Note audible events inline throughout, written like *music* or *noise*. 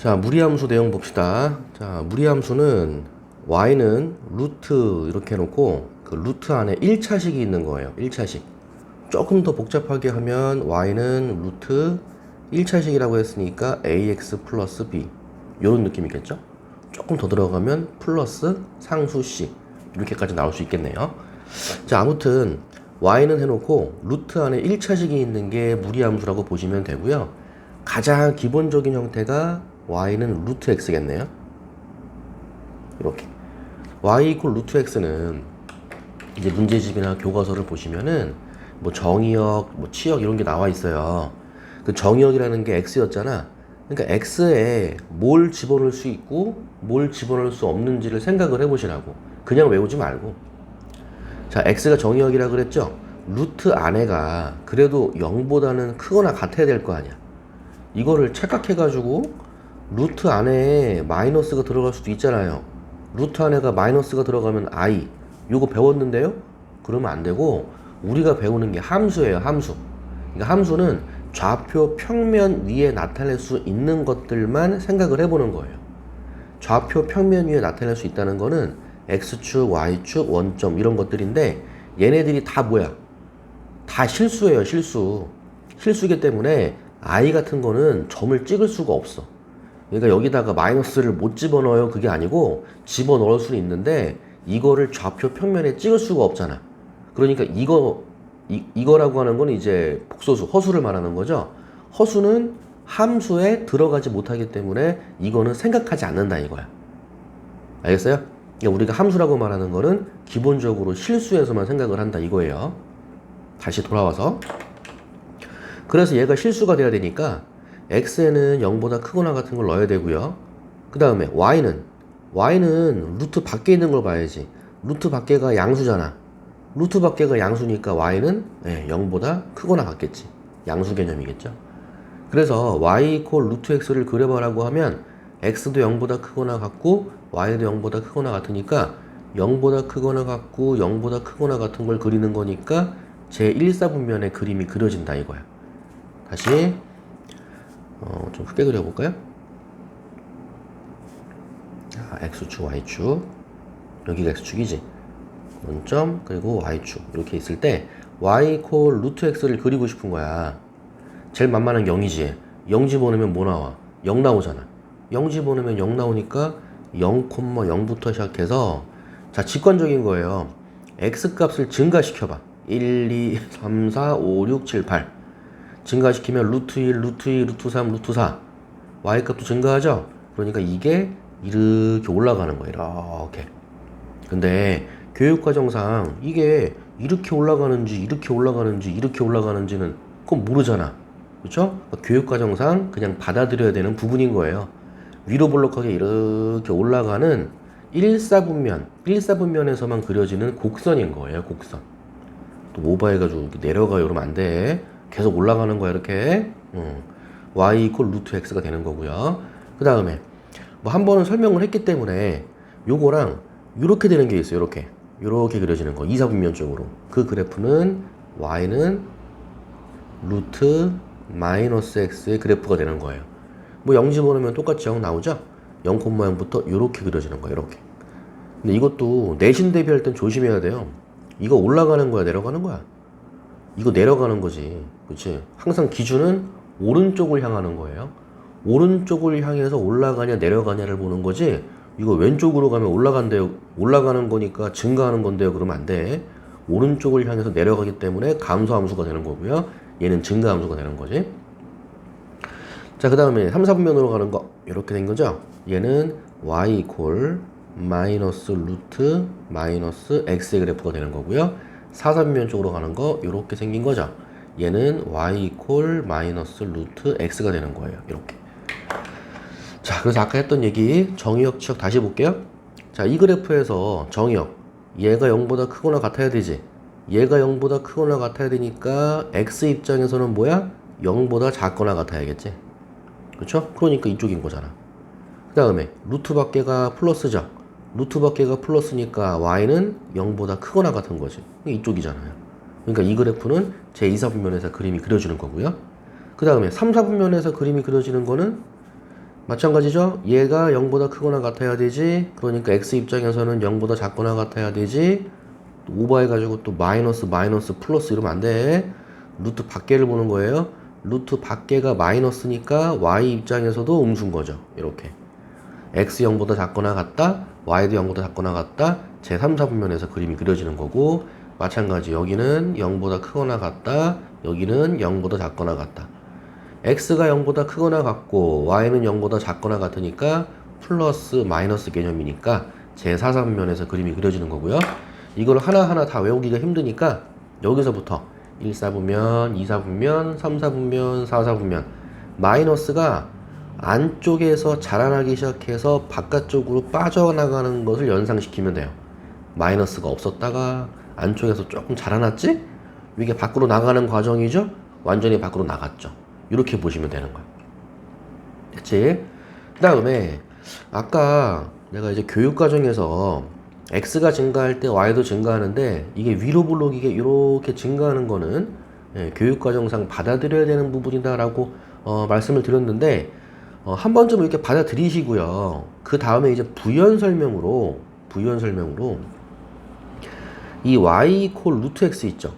자, 무리함수 내용 봅시다. 자, 무리함수는 y는 루트 이렇게 해놓고 그 루트 안에 1차식이 있는 거예요. 1차식. 조금 더 복잡하게 하면 y는 루트 1차식이라고 했으니까 ax 플러스 b 이런 느낌이겠죠? 조금 더 들어가면 플러스 상수 c 이렇게까지 나올 수 있겠네요. 자, 아무튼 y는 해놓고 루트 안에 1차식이 있는 게 무리함수라고 보시면 되고요. 가장 기본적인 형태가 y는 루트 x겠네요. 이렇게 y 이퀄 루트 x는 이제 문제집이나 교과서를 보시면은 뭐 정의역, 뭐 치역 이런 게 나와 있어요. 그 정의역이라는 게 x였잖아. 그러니까 x에 뭘 집어넣을 수 있고 뭘 집어넣을 수 없는지를 생각을 해보시라고. 그냥 외우지 말고. 자, x가 정의역이라 그랬죠? 루트 안에가 그래도 0보다는 크거나 같아야 될 거 아니야. 이거를 착각해가지고 루트 안에 마이너스가 들어갈 수도 있잖아요. 루트 안에가 마이너스가 들어가면 i. 요거 배웠는데요? 그러면 안 되고 우리가 배우는 게 함수예요, 함수. 그러니까 함수는 좌표 평면 위에 나타낼 수 있는 것들만 생각을 해보는 거예요. 좌표 평면 위에 나타낼 수 있다는 거는 x축, y축, 원점 이런 것들인데 얘네들이 다 뭐야? 다 실수예요, 실수. 실수기 때문에 i 같은 거는 점을 찍을 수가 없어. 그러니까 여기다가 마이너스를 못 집어넣어요. 그게 아니고 집어넣을 수는 있는데 이거를 좌표 평면에 찍을 수가 없잖아. 그러니까 이거 이, 이거라고 하는 건 이제 복소수, 허수를 말하는 거죠. 허수는 함수에 들어가지 못하기 때문에 이거는 생각하지 않는다 이거야. 알겠어요? 그러니까 우리가 함수라고 말하는 거는 기본적으로 실수에서만 생각을 한다 이거예요. 다시 돌아와서 그래서 얘가 실수가 돼야 되니까 x에는 0보다 크거나 같은 걸 넣어야 되고요. 그 다음에 y는 y는 루트 밖에 있는 걸 봐야지. 루트 밖에가 양수잖아. 루트 밖에가 양수니까 y는 예, 0보다 크거나 같겠지. 양수 개념이겠죠. 그래서 y 이퀄 루트 x를 그려봐라고 하면 x도 0보다 크거나 같고 y도 0보다 크거나 같으니까 0보다 크거나 같고 0보다 크거나 같은 걸 그리는 거니까 제 1사분면의 그림이 그려진다 이거야. 다시 어, 좀 크게 그려볼까요? 자, x축, y축. 여기가 x축이지? 원점 그리고 y축. 이렇게 있을 때 y 이퀄 루트 x를 그리고 싶은 거야. 제일 만만한 0이지? 0 집어넣으면 뭐 나와? 0 나오잖아. 0 집어넣으면 0 나오니까 0,0부터 시작해서 자 직관적인 거예요. X 값을 증가시켜봐. 1, 2, 3, 4, 5, 6, 7, 8 증가시키면 루트 1, 루트 2, 루트 3, 루트 4 y 값도 증가하죠? 그러니까 이게 이렇게 올라가는 거예요 이렇게. 근데 교육과정상 이게 이렇게 올라가는지 이렇게 올라가는지 이렇게 올라가는지는 그건 모르잖아. 그렇죠? 교육과정상 그냥 받아들여야 되는 부분인 거예요. 위로 볼록하게 이렇게 올라가는 1사분면 1사분면에서만 그려지는 곡선인 거예요 곡선. 또 오버해가지고 내려가요 이러면 안 돼 계속 올라가는 거야 이렇게. 음. y 이퀄 루트 x가 되는 거고요. 그 다음에 뭐 한 번은 설명을 했기 때문에 요거랑 요렇게 되는 게 있어요 요렇게. 요렇게 그려지는 거 2사분면 쪽으로. 그 그래프는 y는 루트 마이너스 x의 그래프가 되는 거예요. 뭐 0 집어넣으면 똑같이 0 나오죠? 0,0부터 요렇게 그려지는 거예요 이렇게. 근데 이것도 내신 대비할 땐 조심해야 돼요. 이거 올라가는 거야 내려가는 거야? 이거 내려가는 거지 그치? 항상 기준은 오른쪽을 향하는 거예요. 오른쪽을 향해서 올라가냐 내려가냐를 보는 거지 이거 왼쪽으로 가면 올라간대요 올라가는 거니까 증가하는 건데요 그러면 안 돼. 오른쪽을 향해서 내려가기 때문에 감소 함수가 되는 거고요. 얘는 증가 함수가 되는 거지. 자 그 다음에 3, 4분면으로 가는 거 이렇게 된 거죠? 얘는 y 이퀄 마이너스 루트 마이너스 x의 그래프가 되는 거고요. 4, 3면 쪽으로 가는 거 이렇게 생긴 거죠 얘는 y 이퀄 마이너스 루트 x가 되는 거예요. 이렇게. 자 그래서 아까 했던 얘기 정의역 치역 다시 볼게요. 자 이 그래프에서 정의역. 얘가 0보다 크거나 같아야 되지. 얘가 0보다 크거나 같아야 되니까 x 입장에서는 뭐야? 0보다 작거나 같아야겠지. 그렇죠 그러니까 이쪽인 거잖아. 그 다음에 루트 밖에가 플러스죠. 루트 밖에가 플러스니까 y는 0보다 크거나 같은 거지. 이쪽이잖아요 그러니까 이 그래프는 제 2사분면에서 그림이 그려지는 거고요 그 다음에 3, 4분면에서 그림이 그려지는 거는 마찬가지죠? 얘가 0보다 크거나 같아야 되지. 그러니까 x 입장에서는 0보다 작거나 같아야 되지. 오버해가지고 또 마이너스 마이너스 플러스 이러면 안 돼. 루트 밖에를 보는 거예요. 루트 밖에가 마이너스니까 y 입장에서도 음수인 거죠. 이렇게. x 0보다 작거나 같다. y도 0보다 작거나 같다. 제 3, 4분면에서 그림이 그려지는 거고 마찬가지 여기는 0보다 크거나 같다. 여기는 0보다 작거나 같다. x가 0보다 크거나 같고 y는 0보다 작거나 같으니까 플러스 마이너스 개념이니까 제 4, 3분면에서 그림이 그려지는 거고요. 이걸 하나하나 다 외우기가 힘드니까 여기서부터 1, 4분면, 2, 4분면, 3, 4분면, 4, 4분면 마이너스가 안쪽에서 자라나기 시작해서 바깥쪽으로 빠져나가는 것을 연상시키면 돼요. 마이너스가 없었다가 안쪽에서 조금 자라났지? 이게 밖으로 나가는 과정이죠? 완전히 밖으로 나갔죠. 이렇게 보시면 되는 거예요. 됐지? 그 다음에 아까 내가 이제 교육 과정에서 x가 증가할 때 y도 증가하는데 이게 위로 블록 이게 이렇게 증가하는 거는 예, 교육 과정상 받아들여야 되는 부분이다라고 어, 말씀을 드렸는데 어, 한 번쯤 이렇게 받아들이시고요. 그 다음에 이제 부연 설명으로 부연 설명으로 이 y 이퀄 루트 x 있죠.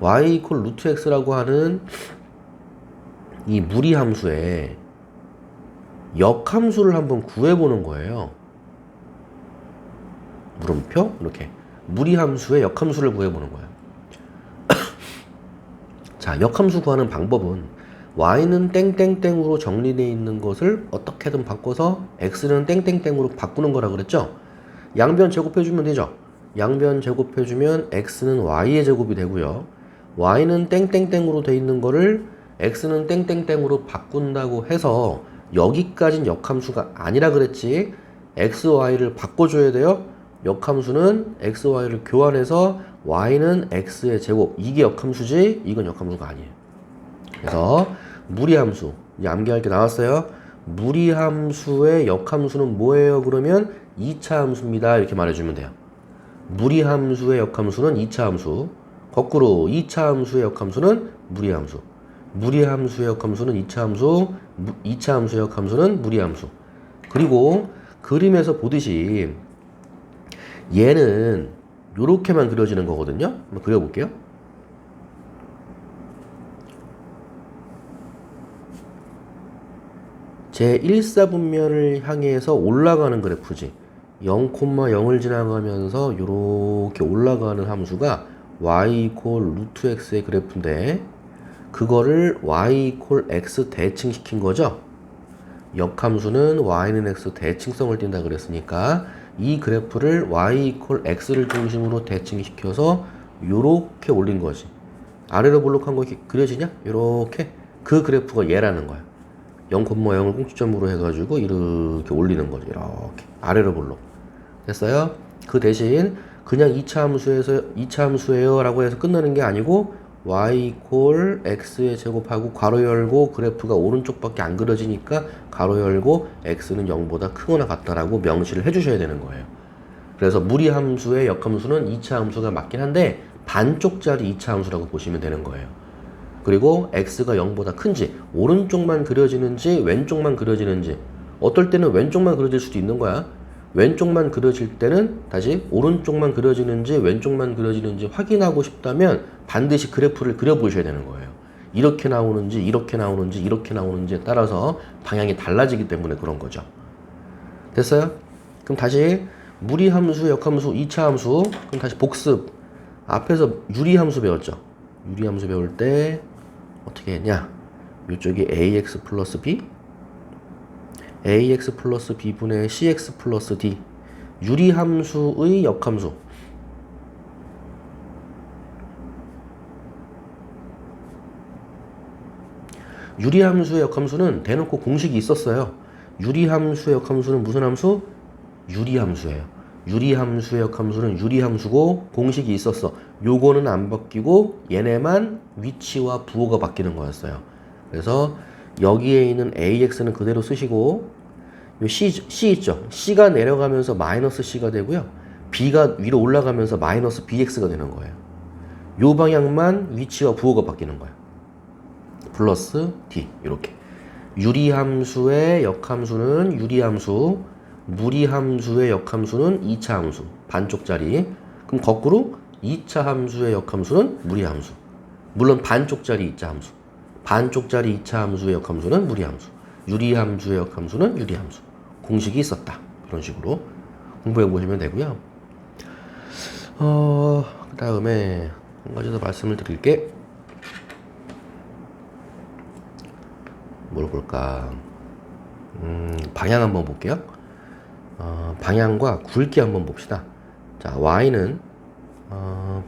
y 이퀄 루트 x라고 하는 이 무리 함수의 역함수를 한번 구해보는 거예요. 물음표 이렇게 무리 함수의 역함수를 구해보는 거예요. *coughs* 자, 역함수 구하는 방법은 y는 땡땡땡으로 정리되어 있는 것을 어떻게든 바꿔서 x는 땡땡땡으로 바꾸는 거라 그랬죠? 양변 제곱해주면 되죠? 양변 제곱해주면 x는 y의 제곱이 되고요. y는 땡땡땡으로 돼 있는 거를 x는 땡땡땡으로 바꾼다고 해서 여기까진 역함수가 아니라 그랬지 x, y를 바꿔줘야 돼요. 역함수는 x, y를 교환해서 y는 x의 제곱 이게 역함수지 이건 역함수가 아니에요. 그래서 무리함수 이제 암기할 게 나왔어요. 무리함수의 역함수는 뭐예요? 그러면 2차 함수입니다. 이렇게 말해주면 돼요. 무리함수의 역함수는 2차 함수. 거꾸로 2차 함수의 역함수는 무리함수. 무리함수의 역함수는 2차 함수. 2차 함수의 역함수는 무리함수. 그리고 그림에서 보듯이 얘는 이렇게만 그려지는 거거든요. 한번 그려볼게요. 제 1사분면을 향해서 올라가는 그래프지. 0,0을 지나가면서 이렇게 올라가는 함수가 y 루트 x의 그래프인데 그거를 y x 대칭시킨 거죠. 역함수는 y는 x 대칭성을 띈다 그랬으니까 이 그래프를 y x를 중심으로 대칭시켜서 요렇게 올린 거지. 아래로 볼록한 거 이렇게 그려지냐? 요렇게 그 그래프가 얘라는 거야. 0,0을 공식점으로 해가지고 이렇게 올리는 거죠. 이렇게 아래로 볼록. 됐어요? 그 대신 그냥 2차 함수에서 2차 함수예요라고 해서 끝나는 게 아니고 y 이퀄 x의 제곱하고 괄호 열고 그래프가 오른쪽밖에 안 그려지니까 괄호 열고 x는 0보다 크거나 같다라고 명시를 해주셔야 되는 거예요. 그래서 무리 함수의 역함수는 2차 함수가 맞긴 한데 반쪽짜리 2차 함수라고 보시면 되는 거예요. 그리고 x가 0보다 큰지 오른쪽만 그려지는지 왼쪽만 그려지는지 어떨 때는 왼쪽만 그려질 수도 있는 거야. 왼쪽만 그려질 때는 다시 오른쪽만 그려지는지 왼쪽만 그려지는지 확인하고 싶다면 반드시 그래프를 그려보셔야 되는 거예요. 이렇게 나오는지 이렇게 나오는지 이렇게 나오는지에 따라서 방향이 달라지기 때문에 그런 거죠. 됐어요? 그럼 다시 무리함수, 역함수, 2차 함수 그럼 다시 복습 앞에서 유리함수 배웠죠. 유리함수 배울 때 어떻게 했냐? 이쪽이 ax 플러스 b? Ax 플러스 b분의 cx 플러스 d. 유리함수의 역함수. 유리함수의 역함수는 대놓고 공식이 있었어요. 유리함수의 역함수는 무슨 함수? 유리함수예요 유리함수의 역함수는 유리함수고 공식이 있었어 요거는 안 바뀌고 얘네만 위치와 부호가 바뀌는 거였어요 그래서 여기에 있는 AX는 그대로 쓰시고 요 C, C 있죠? C가 내려가면서 마이너스 C가 되고요. B가 위로 올라가면서 마이너스 BX가 되는 거예요. 요 방향만 위치와 부호가 바뀌는 거예요. 플러스 D 이렇게 유리함수의 역함수는 유리함수, 무리함수의 역함수는 2차 함수, 반쪽짜리. 그럼 거꾸로 2차 함수의 역함수는 무리함수. 물론 반쪽짜리 2차 함수. 반쪽짜리 2차 함수의 역함수는 무리함수. 유리함수의 역함수는 유리함수. 공식이 있었다. 이런 식으로 공부해 보시면 되고요. 어, 그 다음에 한 가지 더 말씀을 드릴 게. 뭘 볼까? 음, 방향 한번 볼게요. 어, 방향과 굵기 한번 봅시다. 자, y는 어,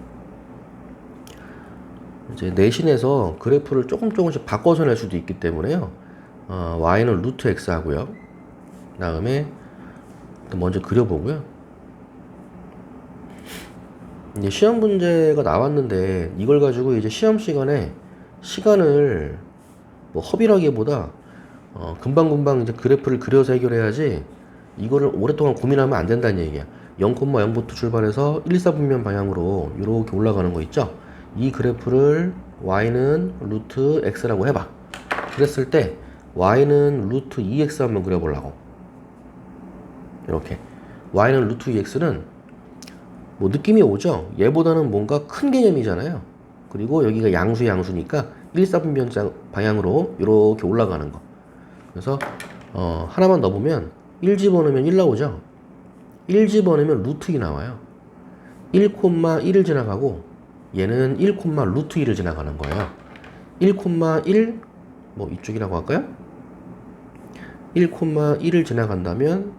이제 내신에서 그래프를 조금 조금씩 바꿔서 낼 수도 있기 때문에요. 어, y는 루트 x 하고요. 그 다음에 먼저 그려보고요. 이제 시험 문제가 나왔는데 이걸 가지고 이제 시험 시간에 시간을 뭐 허비라기보다 어, 금방금방 이제 그래프를 그려서 해결해야지 이거를 오랫동안 고민하면 안 된다는 얘기야. 0,0부터 출발해서 1, 4분면 방향으로 이렇게 올라가는 거 있죠? 이 그래프를 y는 루트 x라고 해봐. 그랬을 때 y는 루트 2x 한번 그려보려고. 이렇게. y는 루트 2x는 뭐 느낌이 오죠? 얘보다는 뭔가 큰 개념이잖아요. 그리고 여기가 양수 양수니까 1, 4분면 방향으로 이렇게 올라가는 거. 그래서 어, 하나만 넣어보면 1 집어넣으면 1 나오죠? 1 집어넣으면 루트 2 나와요. 1,1을 지나가고 얘는 1, 루트 2를 지나가는 거예요. 1,1, 뭐 이쪽이라고 할까요? 1,1을 지나간다면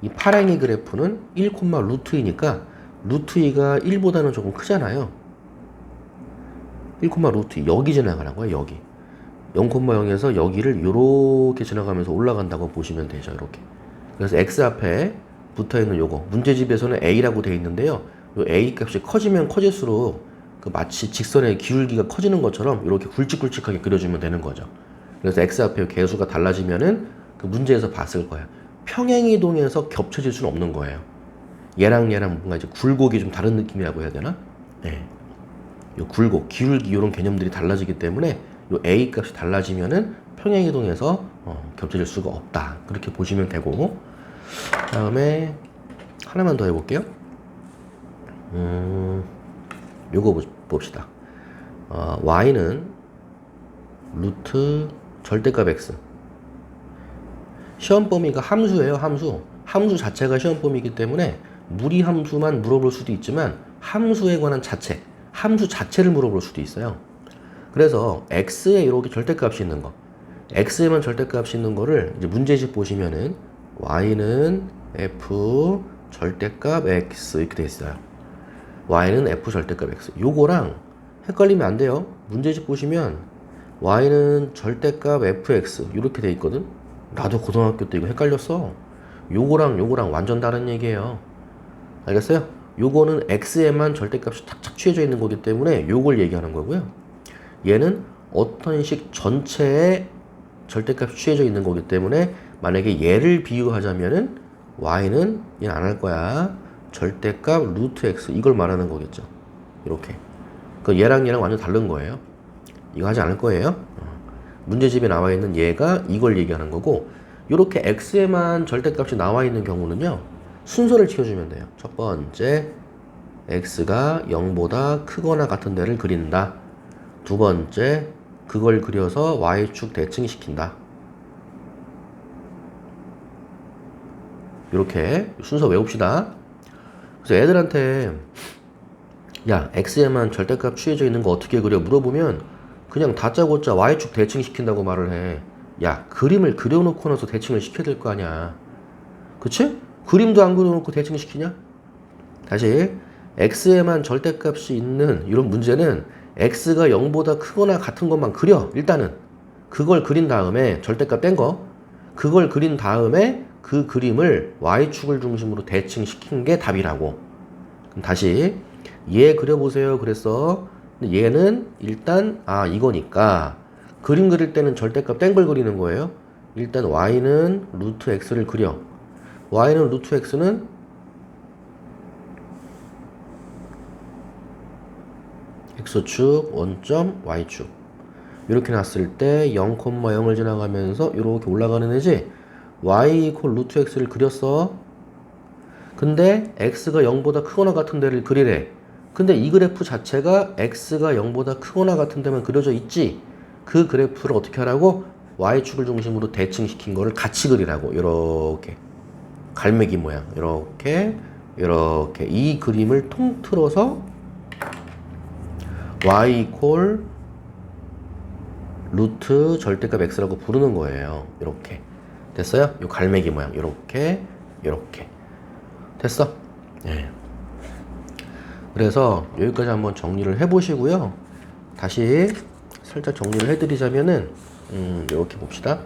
이 파랭이 그래프는 1, 루트 2니까 루트 2가 1보다는 조금 크잖아요. 1, 루트 2 여기 지나가는 거예요. 여기. 0,0에서 여기를 이렇게 지나가면서 올라간다고 보시면 되죠. 이렇게. 그래서 x 앞에 붙어 있는 요거 문제집에서는 a라고 되어 있는데요. 요 a 값이 커지면 커질수록 그 마치 직선의 기울기가 커지는 것처럼 이렇게 굵직굵직하게 그려주면 되는 거죠. 그래서 x 앞에 개수가 달라지면은 그 문제에서 봤을 거예요. 평행 이동에서 겹쳐질 수는 없는 거예요. 얘랑 얘랑 뭔가 이제 굴곡이 좀 다른 느낌이라고 해야 되나? 네. 요 굴곡, 기울기 이런 개념들이 달라지기 때문에 요 a 값이 달라지면은 평행 이동에서 어, 겹쳐질 수가 없다. 그렇게 보시면 되고 다음에 하나만 더 해볼게요. 음, 요거 봅시다. 어, y는 루트 절대값 x. 시험 범위가 함수예요, 함수. 함수 자체가 시험 범위이기 때문에 무리 함수만 물어볼 수도 있지만 함수에 관한 자체, 함수 자체를 물어볼 수도 있어요. 그래서 x에 이렇게 절대값이 있는 거, x에만 절대값이 있는 거를 이제 문제집 보시면은 y는 f 절대값 x 이렇게 돼 있어요. y는 f 절대값 x. 요거랑 헷갈리면 안 돼요. 문제집 보시면 y는 절대값 fx 이렇게 돼 있거든. 나도 고등학교 때 이거 헷갈렸어. 요거랑 요거랑 완전 다른 얘기예요. 알겠어요? 요거는 x에만 절대값이 탁탁 취해져 있는 거기 때문에 요걸 얘기하는 거고요. 얘는 어떤 식 전체에 절대값이 취해져 있는 거기 때문에 만약에 얘를 비유하자면은 y는 얘는 안 할 거야. 절대값 루트 x 이걸 말하는 거겠죠. 이렇게. 그 얘랑 얘랑 완전 다른 거예요. 이거 하지 않을 거예요. 어. 문제집에 나와 있는 얘가 이걸 얘기하는 거고 이렇게 x에만 절대값이 나와 있는 경우는요. 순서를 지켜주면 돼요. 첫 번째 x가 0보다 크거나 같은 데를 그린다. 두 번째 그걸 그려서 y축 대칭시킨다. 이렇게 순서 외웁시다. 그래서 애들한테 야 x에만 절대값 취해져 있는 거 어떻게 그려 물어보면 그냥 다짜고짜 y축 대칭시킨다고 말을 해. 야 그림을 그려놓고 나서 대칭을 시켜야 될 거 아니야. 그치? 그림도 안 그려놓고 대칭시키냐? 다시 x에만 절대값이 있는 이런 문제는 x가 0보다 크거나 같은 것만 그려 일단은. 그걸 그린 다음에 절대값 뺀 거. 그걸 그린 다음에 그 그림을 y축을 중심으로 대칭시킨 게 답이라고. 그럼 다시 얘 그려보세요. 그랬어. 얘는 일단 아 이거니까. 그림 그릴 때는 절대값 땡걸 그리는 거예요. 일단 y는 루트 x를 그려. Y는 루트 x는 x축 원점 y축. 이렇게 놨을 때 0,0을 지나가면서 이렇게 올라가는 애지 y 이퀄 루트 x를 그렸어. 근데 x가 0보다 크거나 같은 데를 그리래. 근데 이 그래프 자체가 x가 0보다 크거나 같은 데만 그려져 있지. 그 그래프를 어떻게 하라고? y축을 중심으로 대칭시킨 거를 같이 그리라고. 이렇게. 갈매기 모양. 이렇게 이렇게. 이 그림을 통틀어서 y 이퀄 루트 절대값 x라고 부르는 거예요. 이렇게 됐어요? 이 갈매기 모양 이렇게 이렇게 됐어? 네. 그래서 여기까지 한번 정리를 해보시고요. 다시 살짝 정리를 해드리자면은 음, 이렇게 봅시다.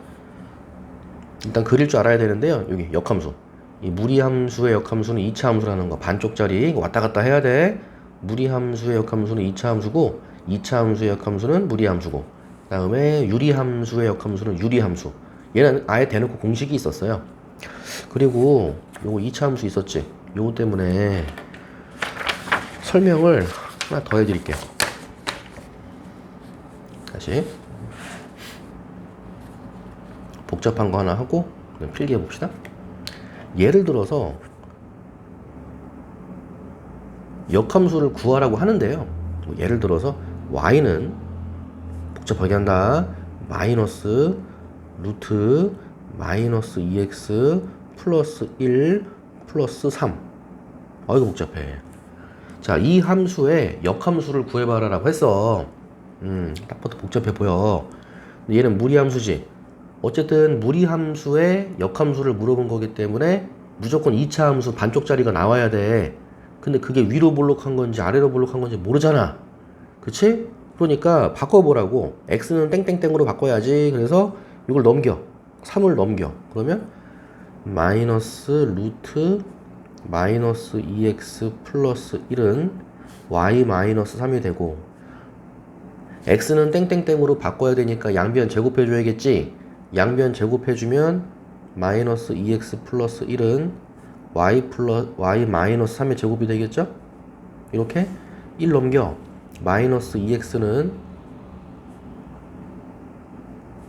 일단 그릴 줄 알아야 되는데요. 여기 역함수. 이 무리함수의 역함수는 2차 함수라는 거 반쪽짜리 왔다 갔다 해야 돼. 무리함수의 역함수는 2차 함수고 2차 함수의 역함수는 무리함수고 그다음에 유리함수의 역함수는 유리함수. 얘는 아예 대놓고 공식이 있었어요. 그리고 요거 2차 함수 있었지. 요거 때문에 설명을 하나 더 해드릴게요. 다시 복잡한 거 하나 하고 필기해 봅시다. 예를 들어서 역함수를 구하라고 하는데요. 뭐 예를 들어서 y는 복잡하게 한다. 마이너스 루트 마이너스 2x 플러스 1 플러스 3. 아 이거 복잡해. 자, 이 함수의 역함수를 구해봐라 라고 했어. 음, 딱 봐도 복잡해 보여. 얘는 무리함수지. 어쨌든 무리함수의 역함수를 물어본 거기 때문에 무조건 2차 함수 반쪽짜리가 나와야 돼. 근데 그게 위로 볼록한 건지 아래로 볼록한 건지 모르잖아. 그치? 그러니까 바꿔보라고. x는 땡땡땡으로 바꿔야지. 그래서 이걸 넘겨. 3을 넘겨. 그러면 마이너스 루트 마이너스 2x 플러스 1은 y 마이너스 3이 되고 x는 땡땡땡으로 바꿔야 되니까 양변 제곱해줘야겠지. 양변 제곱해주면 마이너스 2x 플러스 1은 y 플러 y 마이너스 3의 제곱이 되겠죠? 이렇게 1 넘겨. 마이너스 2x는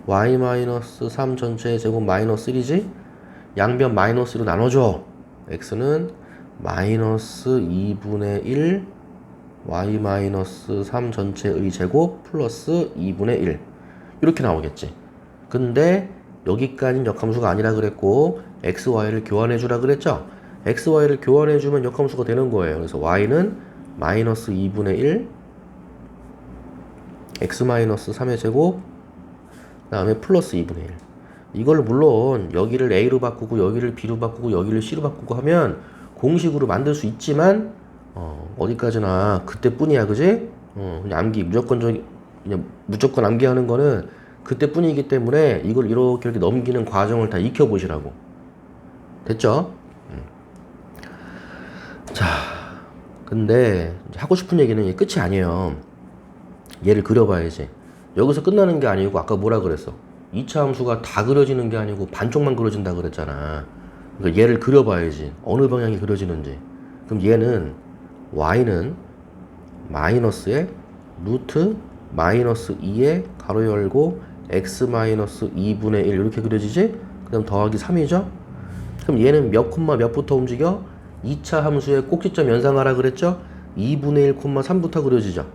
y 마이너스 3 전체의 제곱 마이너스 1이지? 양변 마이너스로 나눠줘. x는 마이너스 2분의 1 y 마이너스 3 전체의 제곱 플러스 2분의 1 이렇게 나오겠지. 근데 여기까지는 역함수가 아니라 그랬고 x, y를 교환해 주라 그랬죠 x, y를 교환해 주면 역함수가 되는 거예요 그래서 y는 마이너스 2분의 1 x 마이너스 3의 제곱 그 다음에 플러스 2분의 1 이걸 물론 여기를 a로 바꾸고 여기를 b로 바꾸고 여기를 c로 바꾸고 하면 공식으로 만들 수 있지만 어, 어디까지나 그때뿐이야 그지? 어, 그냥 암기 무조건적 그냥 무조건 암기하는 거는 그때뿐이기 때문에 이걸 이렇게 이렇게 넘기는 과정을 다 익혀 보시라고 됐죠? 음. 자 근데 하고 싶은 얘기는 끝이 아니에요 얘를 그려봐야지 여기서 끝나는 게 아니고 아까 뭐라 그랬어 2차 함수가 다 그려지는 게 아니고 반쪽만 그려진다 그랬잖아 그러니까 얘를 그려봐야지 어느 방향이 그려지는지 그럼 얘는 y는 마이너스에 루트 마이너스 2에 가로 열고 x 마이너스 2분의 1 이렇게 그려지지? 그 다음 더하기 3이죠? 그럼 얘는 몇 콤마 몇부터 움직여? 2차 함수의 꼭지점 연상하라 그랬죠? 2분의 1 콤마 3부터 그려지죠?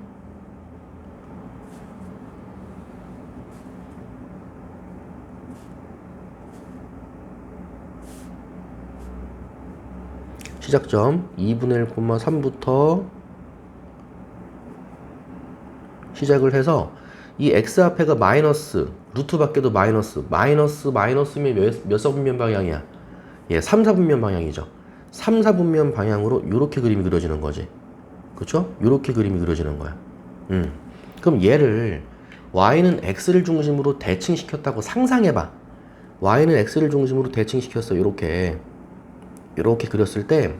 시작점 2분의 1 콤마 3부터 시작을 해서 이 x 앞에가 마이너스 루트 밖에도 마이너스 마이너스 마이너스면 몇, 몇 서분면 방향이야? 예, 3, 4분면 방향이죠 3, 4분면 방향으로 이렇게 그림이 그려지는 거지. 그쵸? 이렇게 그림이 그려지는 거야. 음. 그럼 얘를 y는 x를 중심으로 대칭시켰다고 상상해봐. y는 x를 중심으로 대칭시켰어. 이렇게. 이렇게 그렸을 때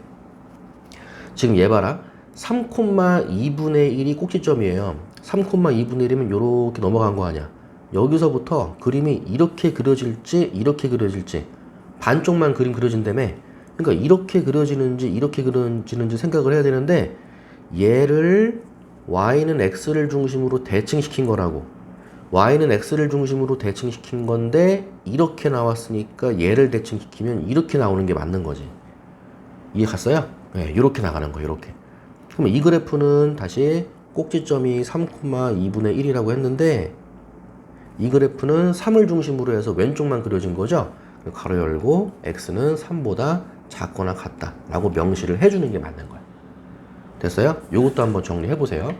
지금 얘 봐라. 3,2분의 1이 꼭지점이에요. 3,2분의 1이면 이렇게 넘어간 거 아니야. 여기서부터 그림이 이렇게 그려질지 이렇게 그려질지 반쪽만 그림 그려진다며 그러니까 이렇게 그려지는지 이렇게 그려지는지 생각을 해야 되는데 얘를 y는 x를 중심으로 대칭시킨 거라고 y는 x를 중심으로 대칭시킨 건데 이렇게 나왔으니까 얘를 대칭시키면 이렇게 나오는 게 맞는 거지. 이해 갔어요? 네, 이렇게 나가는 거예요. 이렇게. 그럼 이 그래프는 다시 꼭지점이 3,2분의 1이라고 했는데 이 그래프는 3을 중심으로 해서 왼쪽만 그려진 거죠. 가로 열고 x는 3보다 작거나 같다 라고 명시를 해주는 게 맞는 거야. 됐어요? 요것도 한번 정리해 보세요.